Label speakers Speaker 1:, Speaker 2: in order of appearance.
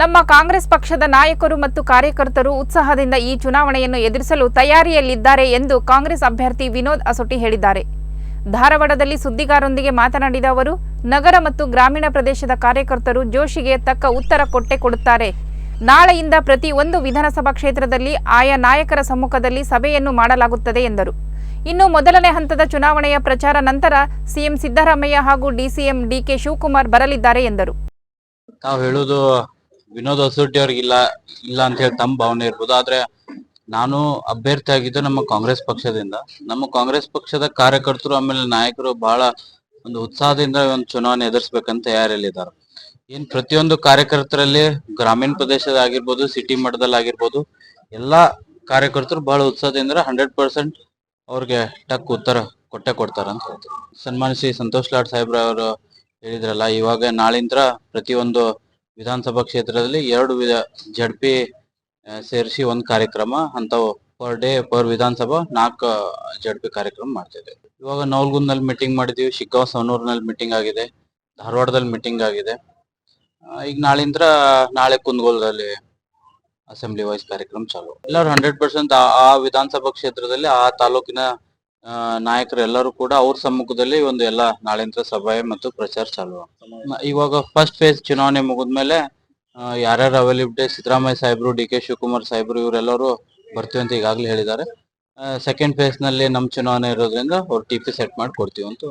Speaker 1: ನಮ್ಮ ಕಾಂಗ್ರೆಸ್ ಪಕ್ಷದ ನಾಯಕರು ಮತ್ತು ಕಾರ್ಯಕರ್ತರು ಉತ್ಸಾಹದಿಂದ ಈ ಚುನಾವಣೆಯನ್ನು ಎದುರಿಸಲು ತಯಾರಿಯಲ್ಲಿದ್ದಾರೆ ಎಂದು ಕಾಂಗ್ರೆಸ್ ಅಭ್ಯರ್ಥಿ ವಿನೋದ್ ಅಸೋಟಿ ಹೇಳಿದ್ದಾರೆ. ಧಾರವಾಡದಲ್ಲಿ ಸುದ್ದಿಗಾರರೊಂದಿಗೆ ಮಾತನಾಡಿದ ಅವರು, ನಗರ ಮತ್ತು ಗ್ರಾಮೀಣ ಪ್ರದೇಶದ ಕಾರ್ಯಕರ್ತರು ಜೋಶಿಗೆ ತಕ್ಕ ಉತ್ತರ ಕೊಟ್ಟೆ ಕೊಡುತ್ತಾರೆ. ನಾಳೆಯಿಂದ ಪ್ರತಿ ಒಂದು ವಿಧಾನಸಭಾ ಕ್ಷೇತ್ರದಲ್ಲಿ ಆಯಾ ನಾಯಕರ ಸಮ್ಮುಖದಲ್ಲಿ ಸಭೆಯನ್ನು ಮಾಡಲಾಗುತ್ತದೆ ಎಂದರು. ಇನ್ನು ಮೊದಲನೇ ಹಂತದ ಚುನಾವಣೆಯ ಪ್ರಚಾರ ನಂತರ ಸಿಎಂ ಸಿದ್ದರಾಮಯ್ಯ ಹಾಗೂ ಡಿಸಿಎಂ ಡಿಕೆ ಶಿವಕುಮಾರ್ ಬರಲಿದ್ದಾರೆ ಎಂದರು.
Speaker 2: ವಿನೋದ್ ಹೊಸೂಟಿ ಅವ್ರಿಗೆ ಇಲ್ಲ ಇಲ್ಲ ಅಂತ ಹೇಳಿ ತಮ್ಮ ಭಾವನೆ ಇರ್ಬೋದು. ಆದ್ರೆ ನಾನು ಅಭ್ಯರ್ಥಿ ಆಗಿದ್ದು ನಮ್ಮ ಕಾಂಗ್ರೆಸ್ ಪಕ್ಷದಿಂದ. ನಮ್ಮ ಕಾಂಗ್ರೆಸ್ ಪಕ್ಷದ ಕಾರ್ಯಕರ್ತರು, ಆಮೇಲೆ ನಾಯಕರು ಬಹಳ ಒಂದು ಉತ್ಸಾಹದಿಂದ ಒಂದು ಚುನಾವಣೆ ಎದುರಿಸ್ಬೇಕಂತ ತಯಾರಿಯಲ್ಲಿದ್ದಾರೆ. ಏನ್ ಪ್ರತಿಯೊಂದು ಕಾರ್ಯಕರ್ತರಲ್ಲಿ ಗ್ರಾಮೀಣ ಪ್ರದೇಶದ ಆಗಿರ್ಬೋದು ಸಿಟಿ ಮಟ್ಟದಲ್ಲಿ ಆಗಿರ್ಬೋದು, ಎಲ್ಲಾ ಕಾರ್ಯಕರ್ತರು ಬಹಳ ಉತ್ಸಾಹದಿಂದ ಹಂಡ್ರೆಡ್ ಪರ್ಸೆಂಟ್ ಅವ್ರಿಗೆ ಟಕ್ ಉತ್ತರ ಕೊಟ್ಟೆ ಕೊಡ್ತಾರ ಅಂತ ಹೇಳ್ತಾರೆ ಸನ್ಮಾನ ಶ್ರೀ ಸಂತೋಷ್ ಲಾಡ್ ಸಾಹೇಬ್ರ ಅವರು ಹೇಳಿದ್ರಲ್ಲ, ಇವಾಗ ನಾಳಿಂದ ಪ್ರತಿಯೊಂದು ವಿಧಾನಸಭಾ ಕ್ಷೇತ್ರದಲ್ಲಿ ಎರಡು ವಿಧ ಜಡ್ಪಿ ಸೇರಿಸಿ ಒಂದು ಕಾರ್ಯಕ್ರಮ ಅಂತವು ಪರ್ ಡೇ, ಪರ್ ವಿಧಾನಸಭಾ ನಾಲ್ಕು ಜಡ್ಪಿ ಕಾರ್ಯಕ್ರಮ ಮಾಡ್ತಿದ್ದೇವೆ ಇವಾಗ ನವಲ್ಗುಂದ್ನಲ್ಲಿ ಮೀಟಿಂಗ್ ಮಾಡಿದೀವಿ ಶಿಗ್ಗಾಂವ್ ಸವನೂರ್ನಲ್ಲಿ ಮೀಟಿಂಗ್ ಆಗಿದೆ, ಧಾರವಾಡದಲ್ಲಿ ಮೀಟಿಂಗ್ ಆಗಿದೆ. ಈಗ ನಾಳಿಂದ ನಾಳೆ ಕುಂದಗೋಲದಲ್ಲಿ ಅಸೆಂಬ್ಲಿ ವೈಸ್ ಕಾರ್ಯಕ್ರಮ ಚಾಲು. ಎಲ್ಲರೂ ಹಂಡ್ರೆಡ್ ಪರ್ಸೆಂಟ್ ಆ ವಿಧಾನಸಭಾ ಕ್ಷೇತ್ರದಲ್ಲಿ ಆ ತಾಲೂಕಿನ ನಾಯಕರು ಎಲ್ಲರೂ ಕೂಡ ಅವ್ರ ಸಮ್ಮುಖದಲ್ಲಿ ಒಂದು ಎಲ್ಲ ನಾಳೆಯಿಂದ ಸಭೆ ಮತ್ತು ಪ್ರಚಾರ ಚಾಲು. ಇವಾಗ ಫಸ್ಟ್ ಫೇಸ್ ಚುನಾವಣೆ ಮುಗಿದ್ಮೇಲೆ ಯಾರ್ಯಾರು ಅವೈಲೇಬಿಲಿಟಿ ಸಿದ್ದರಾಮಯ್ಯ ಸಾಹೇಬ್ರು, ಡಿ ಕೆ ಶಿವಕುಮಾರ್ ಸಾಹೇಬ್ರು ಇವರೆಲ್ಲರೂ ಬರ್ತೀವಿ ಅಂತ ಈಗಾಗಲೇ ಹೇಳಿದ್ದಾರೆ ಸೆಕೆಂಡ್ ಫೇಸ್ನಲ್ಲಿ ನಮ್ ಚುನಾವಣೆ ಇರೋದ್ರಿಂದ ಅವ್ರು ಟಿ ಪಿ ಸೆಟ್ ಮಾಡಿ ಕೊಡ್ತೀವಿ ಅಂತ